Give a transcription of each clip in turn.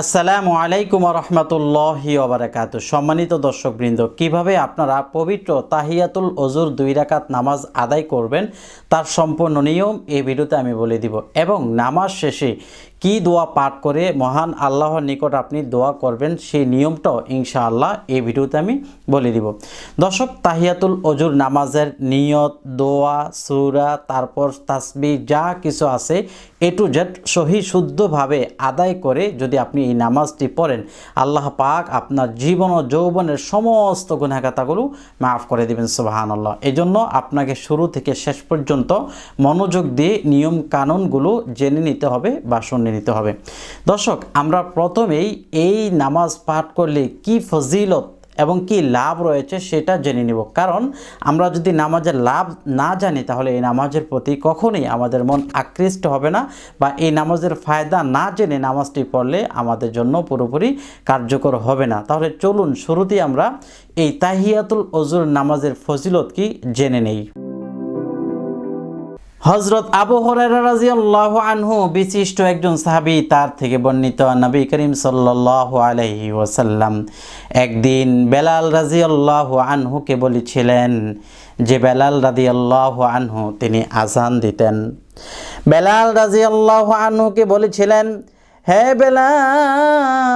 আসসালামু আলাইকুম রহমতুল্লাহি ওবরাকাত সম্মানিত দর্শকবৃন্দ, কীভাবে আপনারা পবিত্র তাহিয়াতুল অজুর দুই রাকাত নামাজ আদায় করবেন, তার সম্পূর্ণ নিয়ম এই ভিডিওতে আমি বলে দিব। এবং নামাজ শেষে কি দোয়া পাঠ করে মহান আল্লাহর নিকট আপনি দোয়া করবেন সেই নিয়মটাও ইনশাআল্লাহ এই ভিডিওতে আমি বলে দিব। দর্শক, তাহিয়াতুল অজুর নামাজের নিয়ত, দোয়া, সুরা, তারপর তাসবি যা কিছু আছে এ টু জেড সহি শুদ্ধভাবে আদায় করে যদি আপনি এই নামাজটি পড়েন, আল্লাহ পাক আপনার জীবন ও যৌবনের সমস্ত গুণাগাতাগুলো মাফ করে দেবেন সুবাহান আল্লাহ এই জন্য আপনাকে শুরু থেকে শেষ পর্যন্ত মনোযোগ দিয়ে নিয়ম কানুনগুলো জেনে নিতে হবে বা শুনে নিতে হবে। দর্শক, আমরা প্রথমেই এই নামাজ পাঠ করলে কি ফজিলত এবং কি লাভ রয়েছে সেটা জেনে নিব। কারণ আমরা যদি নামাজের লাভ না জানি, তাহলে এই নামাজের প্রতি কখনোই আমাদের মন আকৃষ্ট হবে না বা এই নামাজের ফায়দা না জেনে নামাজটি পড়লে আমাদের জন্য পুরোপুরি কার্যকর হবে না। তাহলে চলুন শুরুতেই আমরা এই তাহিয়াতুল অজুর নামাজের ফজিলত কি জেনে নেই। হজরত আবু হরাইরা রাজিয়াল্লাহু আনহু বিশিষ্ট একজন সাহাবী, তার থেকে বর্ণিত নবী করিম সাল্লাল্লাহু আলাইহি ওসাল্লাম একদিন বেলাল রাজিয়াল্লাহু আনহুকে বলেছিলেন যে, বেলাল রাদিয়াল্লাহু আনহু, তিনি আজান দিতেন। বেলাল রাজিয়াল্লাহু আনহুকে বলেছিলেন, হে বেলাল,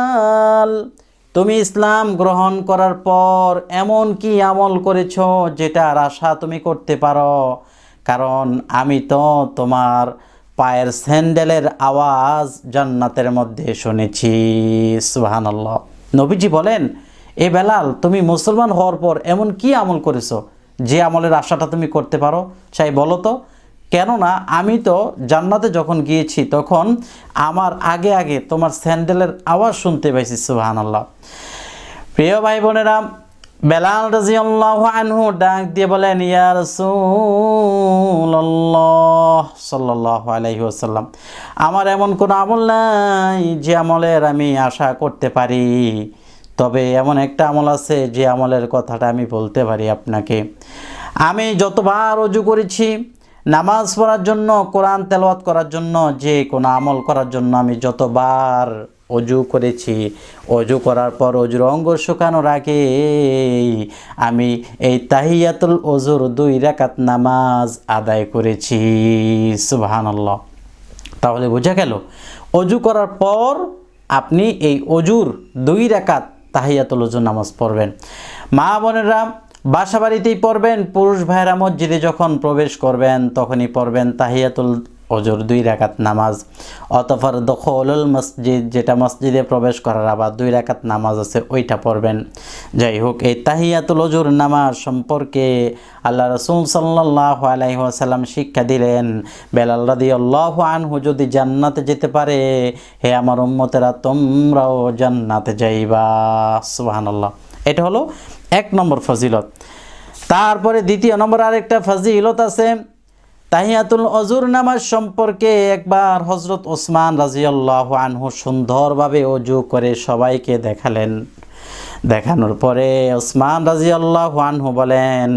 তুমি ইসলাম গ্রহণ করার পর এমন কি আমল করেছ যেটার আশা তুমি করতে পারো? কারণ আমি তো তোমার পায়ের স্যান্ডেলের আওয়াজ জান্নাতের মধ্যে শুনেছি। সুহান আল্লাহ নবীজি বলেন, এ বেলাল, তুমি মুসলমান হওয়ার পর এমন কি আমল করেছ? যে আমলের আশাটা তুমি করতে পারো? চাই বলো তো, কেননা আমি তো জান্নাতে যখন গিয়েছি, তখন আমার আগে আগে তোমার স্যান্ডেলের আওয়াজ শুনতে পাইছি সুহান আল্লাহ প্রিয় ভাই বোনেরা বেলাল রাজিয়াল্লাহু আনহু ডাক দিয়ে বলেন, ইয়া রাসূলুল্লাহ সাল্লাল্লাহু আলাইহি আমার এমন কোনো আমল নাই যে আমলের আমি আশা করতে পারি। তবে এমন একটা আমল আছে যে আমলের কথাটা আমি বলতে পারি আপনাকে। আমি যতবার অজু করেছি, নামাজ পড়ার জন্য, কোরআন তেলাওয়াত করার জন্য, যে কোনো আমল করার জন্য আমি যতবার অজু করেছি। অজু করার পর অজুর অঙ্গ শুকানোর আগে আমি এই তাহিয়াতুল অজুর দুই রাকাত নামাজ আদায় করেছি। সুবহানাল্লাহ। তাহলে বোঝা গেল, অজু করার পর আপনি এই অজুর দুই রাকাত তাহিয়াতুল অজুর নামাজ পড়বেন। মা বোনেরা বাসা বাড়িতেই পড়বেন, পুরুষ ভাইরা মসজিদে যখন প্রবেশ করবেন, তখনই পড়বেন তাহিয়াতুল অজুর দুই রাকাত নামাজ। অতফর দখলুল মসজিদ, যেটা মসজিদে প্রবেশ করার আবার দুই রাকাত নামাজ আছে, ওইটা পড়বেন। যাই হোক, এই তাহিয়াতুল অজুর নামাজ সম্পর্কে আল্লাহ রসুল সাল্লাহ আলাইসাল্লাম শিক্ষা দিলেন, বেলাল রাদি আল্লাহ আনহু যদি জান্নাতে যেতে পারে, হে আমার উম্মতেরা, তোমরাও জান্নাতে যাইবা। সুবাহান্লাহ এটা হলো এক নম্বর ফজিলত। তারপরে দ্বিতীয় নম্বর আরেকটা ফজিলত আছে তাহিয়াতুল অজুর নামাজ সম্পর্কে একবার হজরত ওসমান রাজিয়াল্লাহ আনহু সুন্দরভাবে অজু করে সবাইকে দেখালেন। দেখানোর পরে ওসমান রাজিয়াল্লাহ আনহু বলেন,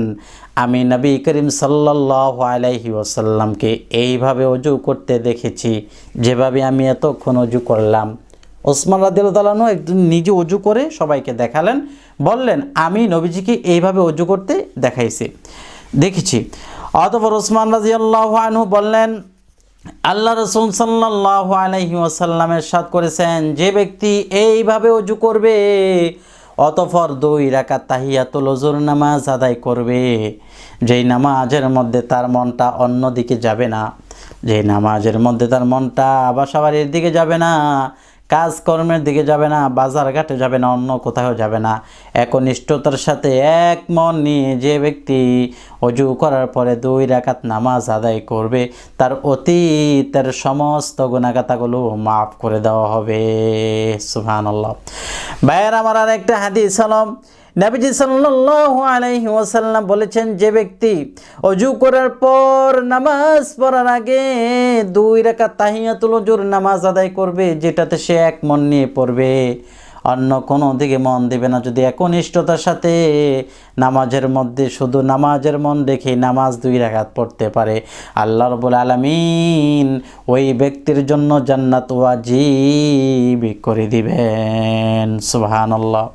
আমি নবী করিম সাল্লাহ আলাইহি ওসাল্লামকে এইভাবে অজু করতে দেখেছি, যেভাবে আমি এতক্ষণ অজু করলাম। ওসমান রাদিয়াল্লাহু একদিন নিজে অজু করে সবাইকে দেখালেন, বললেন, আমি নবীজিকে এইভাবে অজু করতে দেখাইছি। দেখেছি। অতপর ওসমান রাজি আনহু বললেন, আল্লাহ রসুল সাল্লাহ আলহি ওসাল্লামের সাথ করেছেন, যে ব্যক্তি এইভাবে অজু করবে অতফর দুই রাকাত তাহিয়াতুল অজুর নামাজ আদায় করবে। যেই নামাজের মধ্যে তার মনটা অন্য দিকে যাবে না, যেই নামাজের মধ্যে তার মনটা বাসাবাড়ির দিকে যাবে না কাজকর্মের দিকে যাবে না, বাজারঘাটে যাবে না, অন্য কোথাও যাবে না। একনিষ্ঠতার সাথে এক মন নিয়ে যে ব্যক্তি অজু করার পরে দুই রাকাত নামাজ আদায় করবে, তার অতীতের সমস্ত গুণাগাতাগুলো মাফ করে দেওয়া হবে। সুহান আল্লাহ ভাইয়ের আমার আর একটা হাদিস সালাম নবীজি সাল্লাল্লাহু আলাইহি ওয়াসাল্লাম বলেছেন, যে ব্যক্তি অজু করার পর নামাজ পড়ার আগে দুই রাকাত তাহিয়াতুল অজুর নামাজ আদায় করবে, যেটাতে সে এক মন নিয়ে পড়বে। অন্য কোনো দিকে মন দিবে না। যদি একনিষ্ঠতার সাথে নামাজের মধ্যে শুধু নামাজের মন রেখে নামাজ দুই রাকাত পড়তে পারে, আল্লাহ রবুল আলমিন ওই ব্যক্তির জন্য জান্নাত ওয়াজিব করে দিবেন। সুবহানাল্লাহ।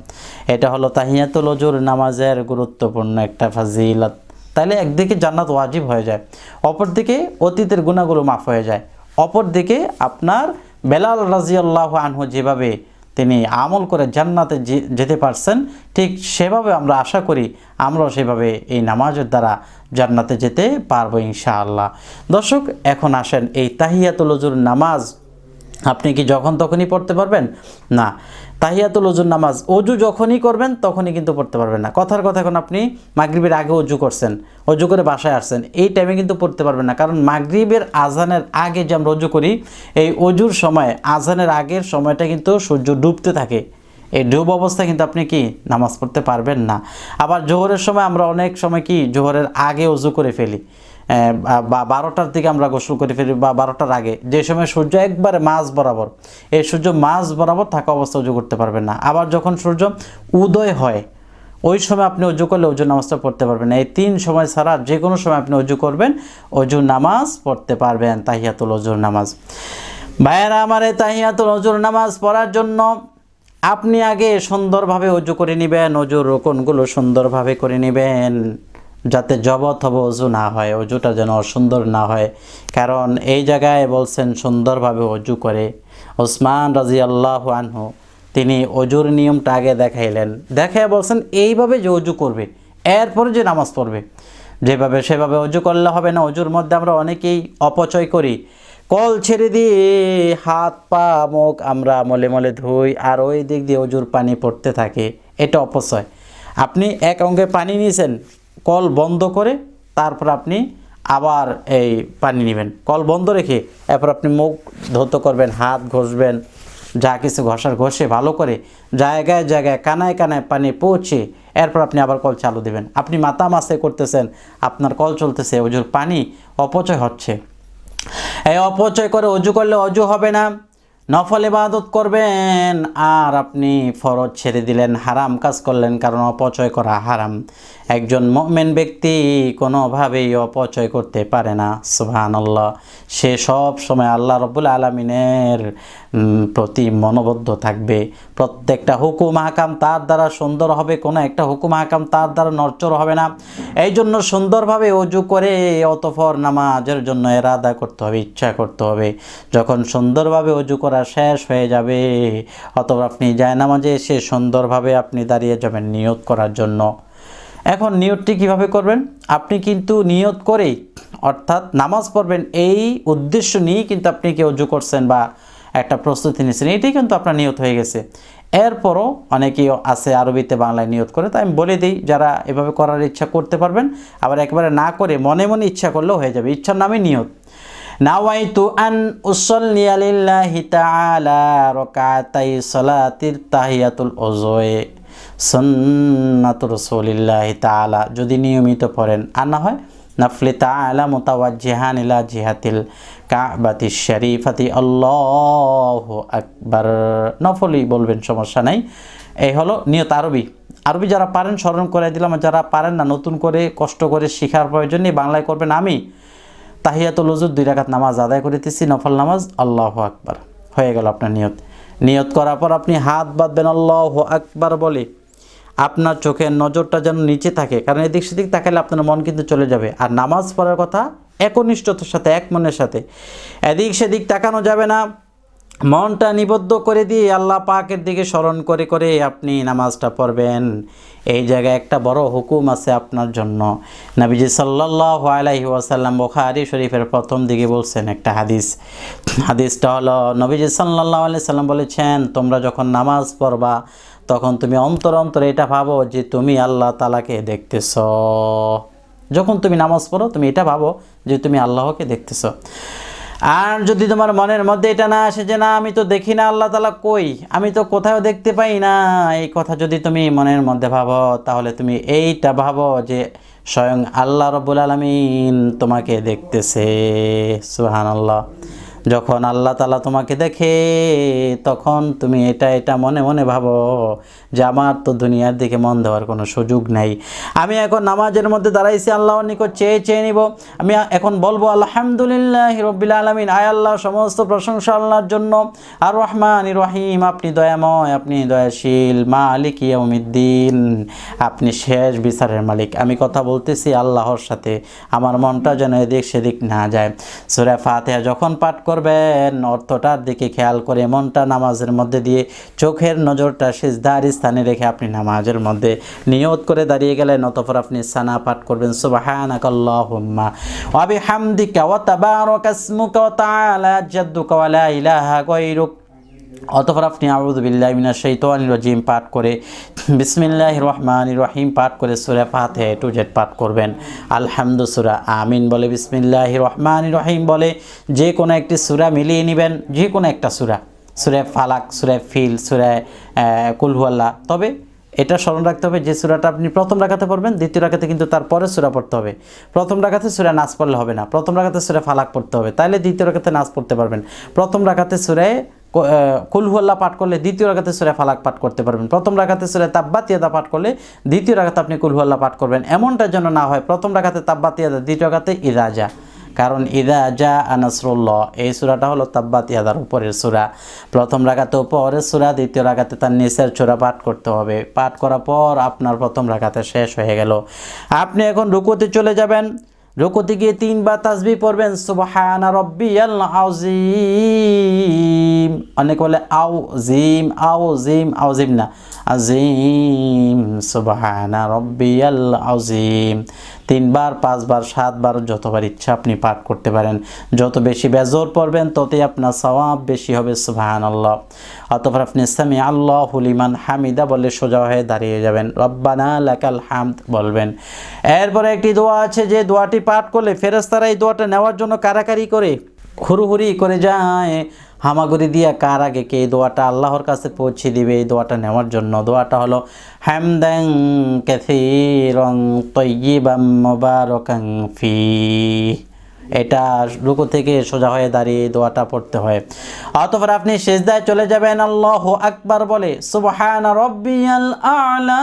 এটা হলো তাহিয়াতুল অজুর নামাজের গুরুত্বপূর্ণ একটা ফাজিলত। তাহলে একদিকে জান্নাত ওয়াজিব হয়ে যায়, অপরদিকে অতীতের গুণাগুলো মাফ হয়ে যায়। অপরদিকে আপনার বেলাল রাজিয়াল্লাহ আনহু যেভাবে তিনি আমল করে জান্নাতে যেতে পারছেন, ঠিক সেভাবে আমরা আশা করি আমরাও সেভাবে এই নামাজের দ্বারা জান্নাতে যেতে পারব ইনশাআল্লাহ। দর্শক, এখন আসেন এই তাহিয়াতুল নামাজ আপনি কি যখন তখনই পড়তে পারবেন? না। তাহিয়াতুল অজুর নামাজ অজু যখনই করবেন, তখনই কিন্তু পড়তে পারবেন না। কথার কথা এখন আপনি মাগরিবের আগে অজু করছেন অজু করে বাসায় আসছেন, এই টাইমে কিন্তু পড়তে পারবেন না। কারণ মাগরিবের আজানের আগে যে আমরা অজু করি, এই অজুর সময়, আজানের আগের সময়টা কিন্তু সূর্য ডুবতে থাকে। এই ডুব অবস্থায় কিন্তু আপনি কি নামাজ পড়তে পারবেন না। আবার জোহরের সময় আমরা অনেক সময় কি, জোহরের আগে অজু করে ফেলি। বা বারোটার দিকে আমরা গোসল করে ফেলি, বা বারোটার আগে। যে সময় সূর্য একবারে মাঝ বরাবর, এই সূর্য মাঝ বরাবর থাকা অবস্থা উজু করতে পারবেন না। আবার যখন সূর্য উদয় হয়, ওই সময় আপনি অজু করলে অজু নামাজটা পড়তে পারবেন এই তিন সময় ছাড়া যে কোনো সময় আপনি অজু করবেন অজু নামাজ পড়তে পারবেন, তাহিয়াতুল অজুর নামাজ। ভাইয়েরা, আমার এই তাহিয়াতুল অজুর নামাজ পড়ার জন্য আপনি আগে সুন্দরভাবে অজু করে নেবেন অজুর রোকনগুলো সুন্দরভাবে করে নেবেন। যাতে জবত হবে অজু না হয় অজুটা যেন অসুন্দর না হয়। কারণ এই জায়গায় বলছেন, সুন্দরভাবে অজু করে। ওসমান রাজি আল্লাহ আনহু, তিনি অজুর নিয়মটা আগে দেখাইলেন। দেখায় বলছেন, এইভাবে যে অজু করবে, এরপরে যে নামাজ পড়বে, যেভাবে সেভাবে অজু করলে হবে না অজুর মধ্যে আমরা অনেকেই অপচয় করি। কল ছেড়ে দিয়ে হাত, পা, মুখ আমরা মলে মলে ধুই, আর ওই দিক দিয়ে অজুর পানি পড়তে থাকে। এটা অপচয়। আপনি এক অঙ্গে পানি নিয়েছেন কল বন্ধ করে তারপর আপনি আবার এই পানি নেবেন। কল বন্ধ রেখে এরপর আপনি মুখ ধৌত করবেন, হাত ঘষবেন, যা কিছু ঘষার ঘষে ভালো করে জায়গায় জায়গায়, কানায় কানায় পানি পৌঁছে এরপর আপনি আবার কল চালু দেবেন। আপনি মাথা মাসে করতেছেন, আপনার কল চলতেছে, ওজুর পানি অপচয় হচ্ছে। এই অপচয় করে অজু করলে অজু হবে না। নফল ইবাদত করবেন, আর আপনি ফরজ ছেড়ে দিলেন, হারাম কাজ করলেন কারণ অপচয় করা হারাম। একজন মোমেন ব্যক্তি কোনোভাবেই অপচয় করতে পারে না সুহান আল্লাহ সে সব সময় আল্লাহ রবুল আলমিনের প্রতি মনোবদ্ধ থাকবে। প্রত্যেকটা হুকুম হাকাম তার দ্বারা সুন্দর হবে, কোনো একটা হুকুম হাকাম তার দ্বারা নড়চড় হবে না। এই জন্য সুন্দরভাবে অজু করে অতফর নামাজের জন্য এরাদা করতে হবে, ইচ্ছা করতে হবে। যখন সুন্দরভাবে অজু করা শেষ হয়ে যাবে। অতপর আপনি যায় নামাজে এসে সুন্দরভাবে আপনি দাঁড়িয়ে যাবেন নিয়ত করার জন্য। এখন নিয়তটি কীভাবে করবেন? আপনি কিন্তু নিয়ত করেই, অর্থাৎ নামাজ পড়বেন এই উদ্দেশ্য নিয়েই কিন্তু আপনি কেউ অজু করছেন বা একটা প্রস্তুতি নিয়েছেন এটাই কিন্তু আপনার নিয়ত হয়ে গেছে। এরপরও অনেকেই আছে আরবিতে বাংলায় নিয়ত করে, তাই আমি বলে দিই, যারা এভাবে করার ইচ্ছা করতে পারবেন, আবার একেবারে না করে মনে মনে ইচ্ছা করলেও হয়ে যাবে। ইচ্ছার নামে নিয়ত। নাওয়াইতু আন উসল্লিয়া লিল্লাহি তাআলা রাকাতাই সালাতির তাহিয়াতুল ওজয়ে সন্নাত রসুলিল্লাহি তাআলা। যদি নিয়মিত পড়েন, আর না হয় নাফলি তাআলা মুতাওয়াজ্জিহান ইলা জিহাতিল কাবাতি শরীফাতি। আল্লাহু আকবার। নফলই বলবেন, সমস্যা নাই। এই হলো নিয়ত আরবি। আরবি যারা পারেন, স্মরণ করে দিলাম যারা পারেন না, নতুন করে, কষ্ট করে শেখার প্রয়োজন নেই। বাংলায় করবেন আমি তাহিয়াতুল উজুর দুই রাকাত নামাজ আদায় করিতেছি, নফল নামাজ, আল্লাহ আকবার। হয়ে গেল আপনার নিয়ত। নিয়ত করার পর আপনি হাত বাঁধবেন, আল্লাহ আকবার বলে। আপনার চোখের নজরটা যেন নিচে থাকে, কারণ এদিক সেদিক তাকালে আপনার মন কিন্তু চলে যাবে। আর নামাজ পড়ার কথা একনিষ্ঠতার সাথে, এক মনের সাথে। এদিক সেদিক তাকানো যাবে না। মনটা নিবদ্ধ করে দিয়ে আল্লাহ পাকের দিকে স্মরণ করে করে আপনি নামাজটা পড়বেন। এই জায়গায় একটা বড় হুকুম আছে আপনার জন্য। নবীজি সাল্লাহ আলাইহি ওয়াসাল্লাম বোখারি শরীফের প্রথম দিকে বলছেন একটা হাদিস। হাদিসটা হলো, নবীজি সাল্লাহ আলাই সাল্লাম বলেছেন, তোমরা যখন নামাজ পড়বা, তখন তুমি অন্তর অন্তর এটা ভাবো যে তুমি আল্লাহ তালাকে দেখতেছ। যখন তুমি নামাজ পড়ো, তুমি এটা ভাবো যে তুমি আল্লাহকে দেখতেছ। আর যদি তোমার মনের মধ্যে এটা না আসে যে না, আমি তো দেখি না, আল্লাহ তালা কই? আমি তো কোথাও দেখতে পাই না। এই কথা যদি তুমি মনের মধ্যে ভাবো, তাহলে তুমি এইটা ভাবো যে স্বয়ং আল্লাহ রবুল আলমিন তোমাকে দেখতেছে। সুহান আল্লাহ যখন আল্লাহ তালা তোমাকে দেখে, তখন তুমি এটা এটা মনে মনে ভাবো যে আমার তো দুনিয়ার দিকে মন দেওয়ার কোনো সুযোগ নেই। আমি এখন নামাজের মধ্যে দাঁড়াইছি, আল্লাহর নিকট চেয়ে চেয়ে নিব। আমি এখন বলব, আলহামদুলিল্লাহ রব্বিল আলমিন। আয় আল্লাহ, সমস্ত প্রশংসা আল্লাহর জন্য। আর রহমান রহিম, আপনি দয়াময়, আপনি দয়াশীল, মালিক ইয়াউমিদ্দিন। আপনি শেষ বিচারের মালিক। আমি কথা বলতেছি আল্লাহর সাথে। আমার মনটা যেন এদিক সেদিক না যায়। সুরে ফাতেহা যখন পাঠ করবেন। অর্থটার দিকে খেয়াল করে মনটা নামাজের মধ্যে দিয়ে চোখের নজরটা সেজদার স্থানে রেখে আপনি নামাজের মধ্যে নিয়ত করে দাঁড়িয়ে গেলেন, অতপর আপনি সানা পাঠ করবেন। সুবাহ ইলাহা গায়রুক। অতপর আপনি আউযুবিল্লাহ মিনাশ শাইতানির রাজিম পাঠ করে বিসমিল্লাহির রহমানির রহিম পাঠ করে সূরা ফাতিহা টু জেড পাঠ করবেন। আলহামদু সূরা, আমিন বলে বিসমিল্লাহির রহমানির রহিম বলে যে কোনো একটি সূরা মিলিয়ে নেবেন, যে কোনো একটা সূরা। সুরে ফালাক, সুরে ফিল, সূরা কুলহুয়াল্লাহ তবে এটা স্মরণ রাখতে হবে যে সুরাটা আপনি প্রথম রাখাতে পড়বেন, দ্বিতীয় রাখাতে কিন্তু তারপরে সুরা পড়তে হবে। প্রথম রাখাতে সুরা নাচ পড়লে হবে না, প্রথম রাখাতে সুরে ফালাক পড়তে হবে। তাইলে দ্বিতীয় রাখাতে নাচ পড়তে পারবেন। প্রথম রাখাতে সুরায় কুলহুয়াল্লাহ পাঠ করলে দ্বিতীয় রাখাতে সুরা ফালাক পাঠ করতে পারবেন। প্রথম রাখাতে সুরা তাব্বাতিয়াদা পাঠ করলে দ্বিতীয় রাখাতে আপনি কুলহুয়াল্লাহ পাঠ করবেন। এমনটা যেন না হয়, প্রথম রাখাতে তাব্বাতিয়াদা, দ্বিতীয় রাখাতে ইরাজা। কারণ ইদা জা আনাসরুল্লাহ এই সুরাটা হলো তাব্বাত ইয়াদার উপরের সুরা। প্রথম রাগাতে উপরের সুরা, দ্বিতীয় রাগাতে তার নিচের চূড়া পাঠ করতে হবে। পাঠ করার পর আপনার প্রথম রাগাতে শেষ হয়ে গেল। আপনি এখন রুকুতে চলে যাবেন। রুকুতে গিয়ে তিনবার তাসবি পড়বেন, সুবহানা রব্বিয়াল আউজিম অনেক বলে আউজিম আউজিম আউজিম আউ জিম না আজিম সুবহানা রব্বিয়াল আউজিম তিনবার, পাঁচবার, সাতবার, যতবার ইচ্ছা আপনি পাঠ করতে পারেন। যত বেশি বেজর পড়বেন, ততই আপনার সওয়াব বেশি হবে সুবহান আল্লাহ অতপর আপনি সামি আল্লাহ হুলিমান হামিদা বলে সোজা হয়ে দাঁড়িয়ে যাবেন। রব্বানা লাকাল হামদ বলবেন। এরপরে একটি দোয়া আছে, যে দোয়াটি পাঠ করলে ফেরেস্তারা এই দোয়াটা নেওয়ার জন্য কারাকারি করে, হুড়ুহুড়ি করে যায়। হামাগুড়ি দিয়া কার আগে কে এই দোয়াটা আল্লাহর কাছে পৌঁছে দিবে? এই দোয়াটা নেওয়ার জন্য। দোয়াটা হলো হ্যামদাং ক্যাথিরং তৈবাম মোবারকাং ফি এটা রুকু থেকে সোজা হয়ে দাঁড়িয়ে দোয়াটা পড়তে হয়। অতপর আপনি সেজদায় চলে যাবেন, আল্লাহ আকবার বলে, সুবহান রব্বিয়াল আলা।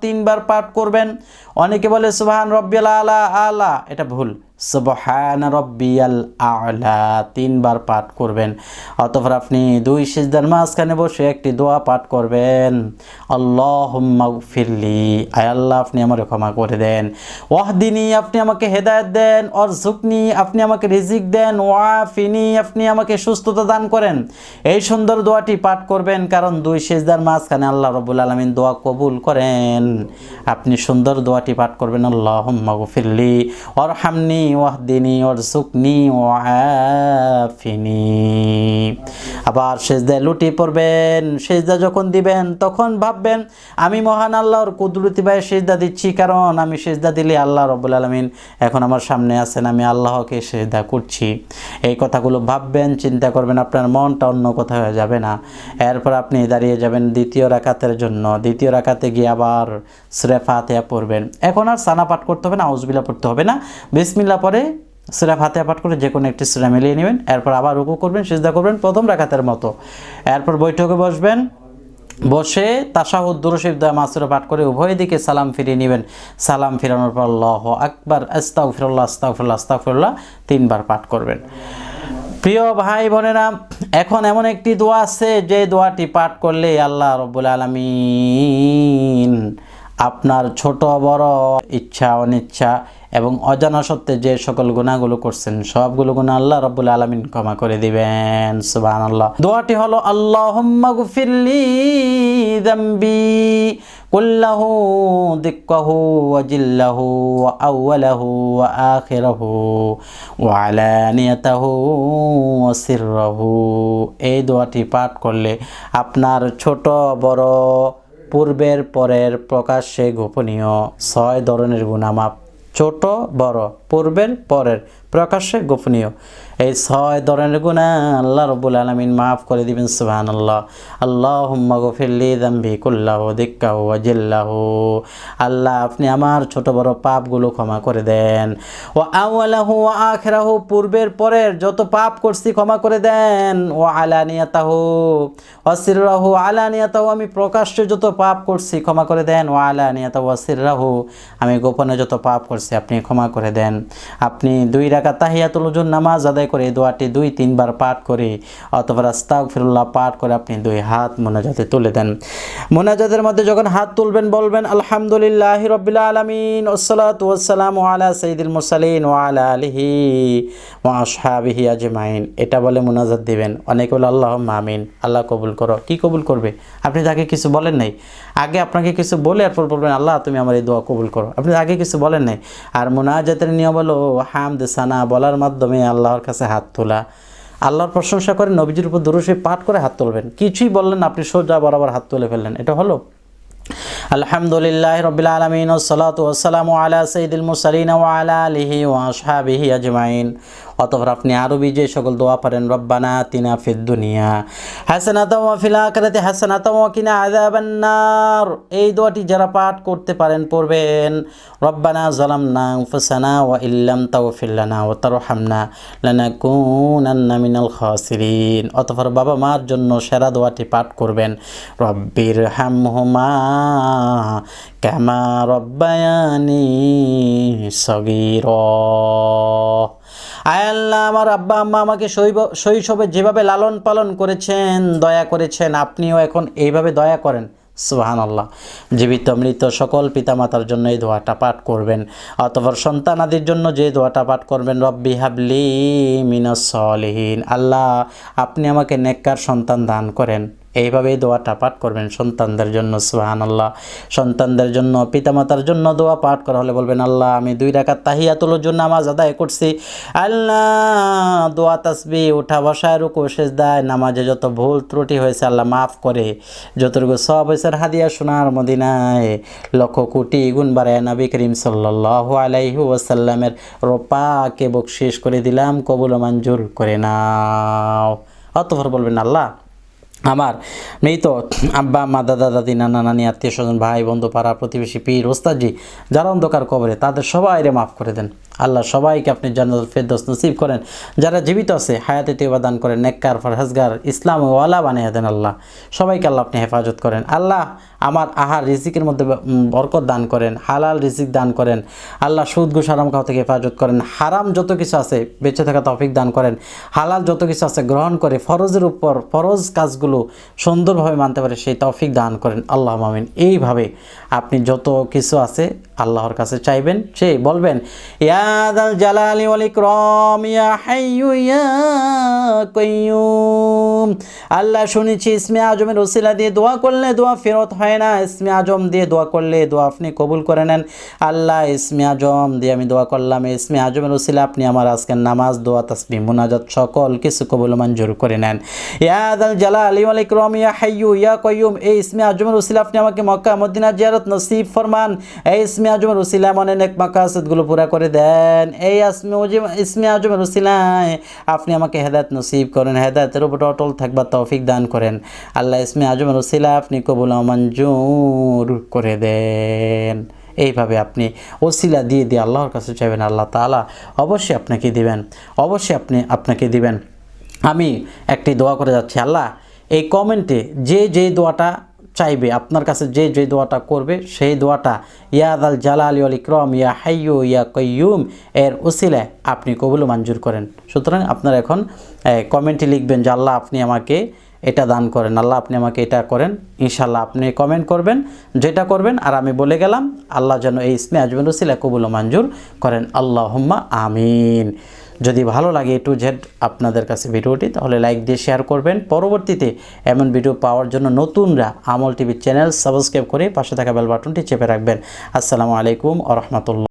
তিনবার পাঠ করবেন। অনেকে বলে, সুবহান রব্বিয়াল আলা আলা। এটা ভুল। সুবহান রব্বিয়াল আলা, তিনবার পাঠ করবেন। অতপর আপনি দুই সিজদার মাঝখানে বসে একটি দোয়া পাঠ করবেন। আল্লাহুম্মা ফিরলি আয় আল্লাহ, আপনি আমাকে ক্ষমা করে দেন। ওয়াহদিনী, আপনি আমাকে হেদায়েত দেন। অর অরজুকনি আপনি আমাকে রিজিক দেন। ওয়াফিনি, আপনি আমাকে সুস্থতা দান করেন। এই সুন্দর দোয়াটি পাঠ করবেন, কারণ দুই সিজদার মাঝখানে আল্লাহ রবুল আলমিন দোয়া কবুল করেন। আপনি সুন্দর দোয়াটি পাঠ করবেন। আল্লাহুম্মা ফিরলি অরহামনি ওয়াহদিনী ওরসুকনি ওয়াফিনি আবার সেজদায় লুটি পড়বেন, সেজদা যখন দিবেন, তখন ভাববেন, আমি মহান আল্লাহর কুদরতি ভাই সেজদা দিচ্ছি, কারণ আমি সেজদা দিলে আল্লাহ রবুল আলমিন এখন আমার সামনে আছেন, আমি আল্লাহকে সেজদা করছি। এই কথাগুলো ভাববেন, চিন্তা করবেন, আপনার মনটা অন্য কোথাও হয়ে যাবে না। এরপর আপনি দাঁড়িয়ে যাবেন দ্বিতীয় রাকাতের জন্য। দ্বিতীয় রাকাতে গিয়ে আবার সুরে ফাতেহা পড়বেন। এখন আর সানা পাঠ করতে হবে না আউজবিলা পড়তে হবে না। বিসমিল্লা পরে সুরা ফাতেহা পাঠ করে যে কোনো একটি সুরা মিলিয়ে নেবেন। এরপর আবার রুকু করবেন, সিজদা করবেন প্রথম রাকাতের মতো। এরপর বৈঠকে বসবেন, বসে তাসাহুদ দুরশিব দয়া মাসুরা পাঠ করে উভয় দিকে সালাম ফিরিয়ে নেবেন। সালাম ফিরানোর পর আল্লাহ আকবার আস্তাউ ফিরল্লাহ আস্তাউ ফিরল্লাহ আস্তাউ ফিরল্লাহ তিনবার পাঠ করবেন। প্রিয় ভাই বোনেরা, এখন এমন একটি দোয়া আছে, যে দোয়াটি পাঠ করলে আল্লাহ রব্বুল আলমিন আপনার ছোট বড় ইচ্ছা, অনিচ্ছা এবং অজানা সত্ত্বে যে সকল গুণাগুলো করছেন, সবগুলো গুণা আল্লাহ রব্বুল আলমিন ক্ষমা করে দিবেন। সুবাহান আল্লাহ দোয়াটি হলো আল্লাহ গুফিল্লি দাম্বি কুল্লাহু দিক্কাহু ওয়াজিল্লাহু আউয়ালাহু ওয়া আখিরাহু ওয়া আলানিয়াতাহু ওয়া সিররাহু। এই দোয়াটি পাঠ করলে আপনার ছোট, বড়, পূর্বের, পরের প্রকাশ্যে গোপনীয় ছয় ধরনের গুণামাপ ছোট বড় পূর্বের পরের। প্রকাশ্যে গোপনীয়। এই ছয় ধরনের গুণা আল্লাহ রব্বুল আলমিন মাফ করে দিবেন সুবাহান আল্লাহ আল্লাহ গফিল্লি দাম্বি কুল্লাহ দিক্কাহ ওয়াজিল্লাহ আল্লাহ, আপনি আমার ছোট বড় পাপগুলো ক্ষমা করে দেন। ও আওয়ালাহু আখরাহু, পূর্বের পরের যত পাপ করছি ক্ষমা করে দেন। ও আলানিয়াতাহু অসিরাহু আলানিয়াতাহু, আমি প্রকাশ্যে যত পাপ করছি ক্ষমা করে দেন। ও আলানিয়াতাহু অসিরাহু আমি গোপনে যত পাপ করছি আপনি ক্ষমা করে দেন। আপনি দুই রাখা তাহিয়াতুল উজুর নামাজ আদায় করে দোয়াটি দুই, তিনবার পাঠ করে অথবা রাস্তাক ফিরুল্লাহ পাঠ করে আপনি দুই হাত মোনাজাতে তুলে দেন। মোনাজাতের মধ্যে যখন হাত তুলবেন, বলবেন, আলহামদুলিল্লাহ রবিল আলমিন ওসলাত ওসালাম আলা সঈদুল মুরসালিন ও আলা আলিহি ও আসহাবিহি আজমাইন। এটা বলে মোনাজাত দিবেন। অনেকে বলে আল্লাহ আমিন। আল্লাহ কবুল করো। কি কবুল করবে? আপনি তাকে কিছু বলেন নাই? আগে আপনাকে কিছু বলে এরপর বলবেন, আল্লাহ, তুমি আমার এই দোয়া কবুল করো। আপনি আগে কিছু বলেন নাই। আর মোনাজাতের নিয়ম হলো, হামদ সানা বলার মাধ্যমে আল্লাহর কাছে হাত তোলা। আল্লাহর প্রশংসা করে নবীজির উপর দুরুশে পাঠ করে হাত তুলবেন। কিছুই বললেন আপনি সোজা বরাবর হাত তুলে ফেললেন। এটা হলো। আলহামদুলিল্লাহ রবিল আলমিন ওসলাত ওসালাম আলা সঈদুল মুসালিন ও আলা আলিহি ও আসহাবিহি আজমাইন। অতপর আপনি আরবি যে সকল দোয়া পারেন রব্বানা তিনা ফিদ দুনিয়া হাসানাত ওয়া ফিল আখিরাতি হাসানাত ওয়া কিনা আযাবান্নার। এই দোয়াটি যারা পাঠ করতে পারেন, পড়বেন। রব্বানা যালামনা আনফুসানা ওয়া ইল্লাম তাগফির লানা ওয়া তারহামনা লানাকুনান্না মিনাল খাসিরিন। অতপর বাবা মার জন্য সেরা দোয়াটি পাঠ করবেন রব্বির হামহুমা কামা রব্বায়ানি সগীরা। আয় আল্লাহ, আমার আব্বা আম্মা আমাকে শৈব, শৈশবে যেভাবে লালন পালন করেছেন, দয়া করেছেন, আপনিও এখন এইভাবে দয়া করেন। সুহান আল্লাহ জীবিত, মৃত সকল পিতামাতার জন্য এই দোয়াটা পাঠ করবেন। অতপর সন্তানাদির জন্য যে দোয়াটা পাঠ করবেন, রব্বি হাবলি মিনাস সলিহীন। আল্লাহ, আপনি আমাকে নেককার সন্তান দান করেন। এইভাবে এই দোয়াটা পাঠ করবেন সন্তানদের জন্য সুহান আল্লাহ সন্তানদের জন্য, পিতামাতার জন্য দোয়া পাঠ করা হলে বলবেন, আল্লাহ, আমি দুই রাকাত তাহিয়াতুলোর জন্য নামাজ আদায় করছি। আল্লাহ, দোয়া তাসবি উঠা, বসায়, রুকু শেষ দেয় নামাজে যত ভুল ত্রুটি হয়েছে, আল্লাহ মাফ করে। যতটুকু সব হয়েছে, হাদিয়া সোনার মদিনায় লক্ষ কোটি গুণ বাড়ায় নবী করিম সাল্লাহ আলাইহু ওয়াসাল্লামের রোপাকে বকশিস করে দিলাম, কবুল মঞ্জুর করে নাও। অতভর বলবেন, আল্লাহ আমার মৃত আব্বা আম্মা দাদা, দাদি, নানা, নানি, আত্মীয় স্বজন, ভাই, বন্ধু, পাড়া, প্রতিবেশী, পীর, ওস্তাদজি, যারা অন্ধকার কবরে, তাদের সবাই রে মাফ করে দেন। আল্লাহ সবাইকে আপনি জান্নাতুল ফেরদৌস নসিব করেন। যারা জীবিত আছে, হায়াতে তেবা দান করেন, নেককার, ফরহাজগার, ইসলাম ওয়ালা বানিয়ে দেন আল্লাহ। সবাইকে আল্লাহ আপনি হেফাজত করেন। আল্লাহ আমার আহার রিজিকের মধ্যে বরকত দান করেন, হালাল রিজিক দান করেন। আল্লাহ সুদ ঘুষ হারাম খাওয়া থেকে হেফাজত করেন। হারাম যত কিছু আছে, বেঁচে থাকা তৌফিক দান করেন। হালাল যত কিছু আছে, গ্রহণ করে ফরজের উপর ফরজ কাজগুলো সুন্দরভাবে মানতে পারে, সেই তৌফিক দান করেন। আল্লাহ মামিন এইভাবে আপনি যত কিছু আছে আল্লাহর কাছে চাইবেন, সে বলবেন ইয়াদাল জালালি ওয়াল ইকরাম, ইয়া হাইয়ু, ইয়া আল্লাহ শুনেছি, ইসমে আজমের ওসিলা দিয়ে দোয়া করলে দোয়া ফেরত হয় না। ইসমে আজম দিয়ে দোয়া করলে দোয়া আপনি কবুল করে নেন। আল্লাহ, ইসমে আজম দিয়ে আমি দোয়া করলাম। ইসমে আজমের ওসিলা, আপনি আমার আজকের নামাজ, দোয়া তাসবি মুনাজাত সকল কিছু কবুল মঞ্জুর করে নেন। ইয়াদাল জালালি ওয়াল ইকরাম, ইয়া হাইয়ু, ইয়া কাইয়ুম, এই ইসমে আজমের ওসিলা, আপনি আমাকে মক্কা, মদিনা জিয়ারত নসিব ফরমান এই ইসমে আজমের ওসিলা মনে নেক মাকাসদগুলো পুরা করে দেন। এই আসমে ইসমে আজমের ওসিলায় আপনি আমাকে হেদায়ত নসিব করেন, হেদায়তের উপর অটল থাকবার তৌফিক দান করেন। আল্লাহ ইসমে আজমের ওসিলা আপনি কবুল মঞ্জুর করে দেন। এইভাবে আপনি ওসিলা দিয়ে দিয়ে আল্লাহর কাছে চাইবেন, আল্লাহ তাআলা অবশ্যই আপনাকে দিবেন, অবশ্যই আপনি আপনাকে দিবেন। আমি একটি দোয়া করে যাচ্ছি, আল্লাহ, এই কমেন্টে যে যে দোয়াটা চাইবে, আপনার কাছে যে যে দোয়াটা করবে, সেই দোয়াটা ইয়াদ আল জালাল আল ইকরম, ইয়া হাইয়ু, ইয়া কয়ুম এর উসিলায় আপনি কবুল মঞ্জুর করেন। সুতরাং আপনারা এখন কমেন্টে লিখবেন যে, আল্লাহ আপনি আমাকে এটা দান করেন, আল্লাহ আপনি আমাকে এটা করেন ইনশাল্লাহ আপনি কমেন্ট করবেন, যেটা করবেন, আর আমি বলে গেলাম, আল্লাহ যেন এই ইসমে আজমের উসিলা কবুল মঞ্জুর করেন আল্লাহুম্মা আমিন। যদি ভালো লাগে টু জেড আপনাদের কাছে ভিডিওটি, তাহলে লাইক দিয়ে শেয়ার করবেন। পরবর্তীতে এমন ভিডিও পাওয়ার জন্য নতুনরা আমল টিভি চ্যানেল সাবস্ক্রাইব করে পাশে থাকা বেল বাটনটি চেপে রাখবেন। আসসালামু আলাইকুম আ রহমতুল্লাহ।